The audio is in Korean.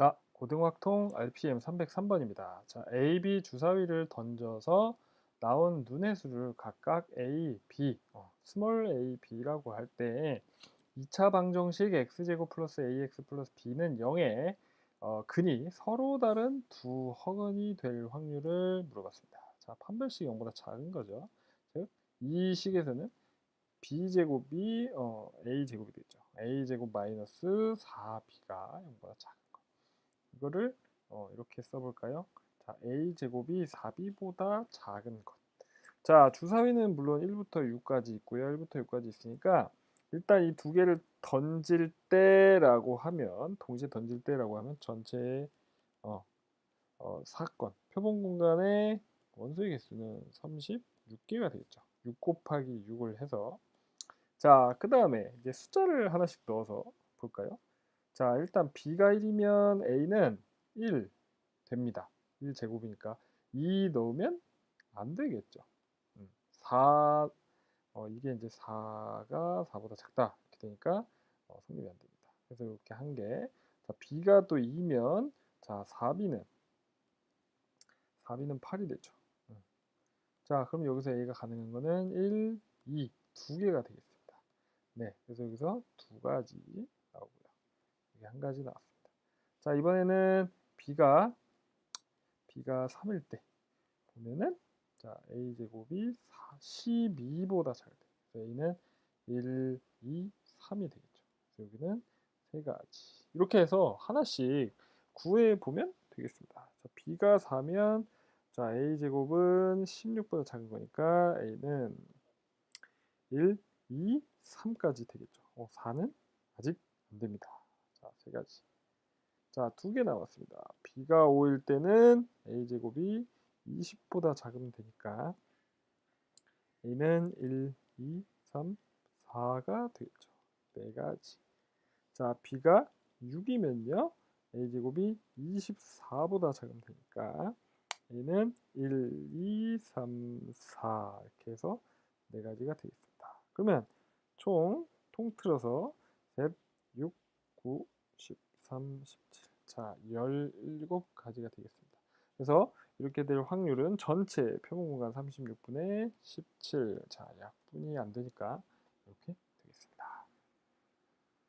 자, 고등학통 RPM 303번입니다. 자, A, B 주사위를 던져서 나온 눈의 수를 각각 A, B, 어, 스몰 a, b라고 할 때 2차 방정식 x제곱 플러스 ax 플러스 b는 0에 어, 근이 서로 다른 두 허근이 될 확률을 물어봤습니다. 자, 판별식 0보다 작은 거죠. 즉, 이 식에서는 b제곱이 어, a제곱이 되죠. a제곱 마이너스 4b가 0보다 작은 거. 이거를 어, 이렇게 써볼까요? 자, a제곱이 4b보다 작은 것. 자, 주사위는 물론 1부터 6까지 있고요. 1부터 6까지 있으니까 일단 이 두 개를 던질 때라고 하면 동시에 던질 때라고 하면 전체 어, 어, 사건 표본 공간의 원소의 개수는 36개가 되겠죠. 6 곱하기 6을 해서 자, 그 다음에 이제 숫자를 하나씩 넣어서 볼까요? 자, 일단 b가 1이면 a는 1 됩니다. 1제곱이니까 2 넣으면 안 되겠죠. 4 어, 이게 이제 4가 4보다 작다 이렇게 되니까 어, 성립이 안 됩니다. 그래서 이렇게 한 개. 자, b가 또 2면 자 4b는 4b는 8이 되죠. 음. 자 그럼 여기서 a가 가능한 거는 1, 2 두 개가 되겠습니다. 네, 그래서 여기서 두 가지 나오고요. 여기 한 가지 나왔습니다. 자 이번에는 b가 b가 3일 때 보면은 자 a 제곱이 12보다 작을 때 a는 1, 2, 3이 되겠죠. 여기는 세 가지 이렇게 해서 하나씩 구해 보면 되겠습니다. 자, b가 4면 자 a 제곱은 16보다 작은 거니까 a는 1, 2, 3까지 되겠죠. 어, 4는 아직 안 됩니다. 자, 세 가지. 자, 두개 나왔습니다. b가 5일 때는 a 제곱이 20보다 작으면 되니까 a는 1, 2, 3, 4가 되겠죠. 네 가지. 자, b가 6이면요. a제곱이 24보다 작으면 되니까 a는 1, 2, 3, 4 이렇게 해서 네 가지가 되겠습니다. 그러면 총 통틀어서 셋, 6, 9, 13, 17. 자, 17가지가 되겠습니다. 그래서 이렇게 될 확률은 전체 표본 공간 36분의 17. 자, 약분이 안 되니까 이렇게